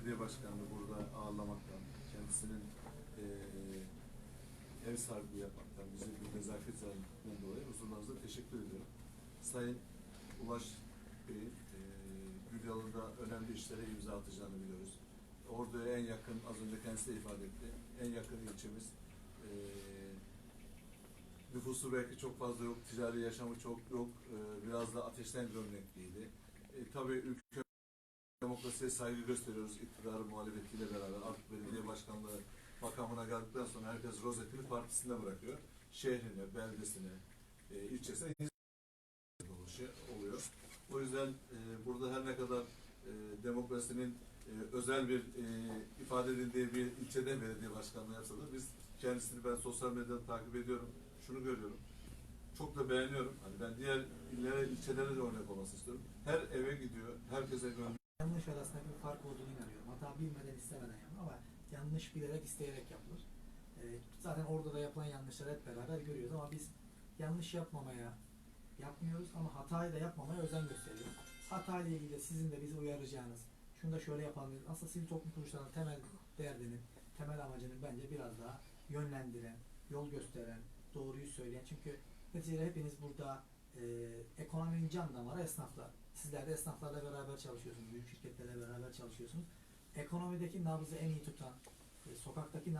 Belediye Başkanı'nı burada ağırlamaktan, kendisinin eee ev sahipliği yapmaktan, bize bir nezaket zannetinden dolayı huzurlarınızda teşekkür ediyorum. Sayın Ulaş Bey'in eee Gülyalı'da önemli işlere imza atacağını biliyoruz. Ordu'ya en yakın, az önce kendisi de ifade etti, en yakın ilçemiz. Eee nüfusu belki çok fazla yok, ticari yaşamı çok yok, eee biraz da ateşten gömlekliydi. E, tabii ülke demokrasiye saygı gösteriyoruz iktidarı muhalefetiyle beraber. Artık belediye başkanlığı makamına geldikten sonra herkes rozetini partisine bırakıyor. Şehrine, beldesine, e, ilçesine dolaşıyor, oluyor. O yüzden e, burada her ne kadar e, demokrasinin e, özel bir e, ifade edildiği bir ilçede belediye başkanlığı yapsa da biz kendisini ben sosyal medyadan takip ediyorum. Şunu görüyorum. Çok da beğeniyorum. Hani ben diğer illere, ilçelere de örnek olmasını istiyorum. Her eve gidiyor, herkese gönderiyor. Yanlış arasında bir fark olduğunu inanıyorum. Hata bilmeden istemeden yapılır ama yanlış bilerek isteyerek yapılır. Ee, zaten orada da yapılan yanlışları hep beraber görüyoruz ama biz yanlış yapmamaya yapmıyoruz ama hatayı da yapmamaya özen gösteriyoruz. Hata ile ilgili sizin de bizi uyaracağınız, şunu da şöyle yapalım. Aslında sivil toplum kuruluşlarının temel derdinin, temel amacının bence biraz daha yönlendiren, yol gösteren, doğruyu söyleyen. Çünkü neticede hepiniz burada e, ekonominin can damarı esnaflar. Sizler de esnaflarla beraber çalışıyorsunuz, büyük şirketlerle beraber çalışıyorsunuz. Ekonomideki nabzı en iyi tutan, e, sokaktaki nabzı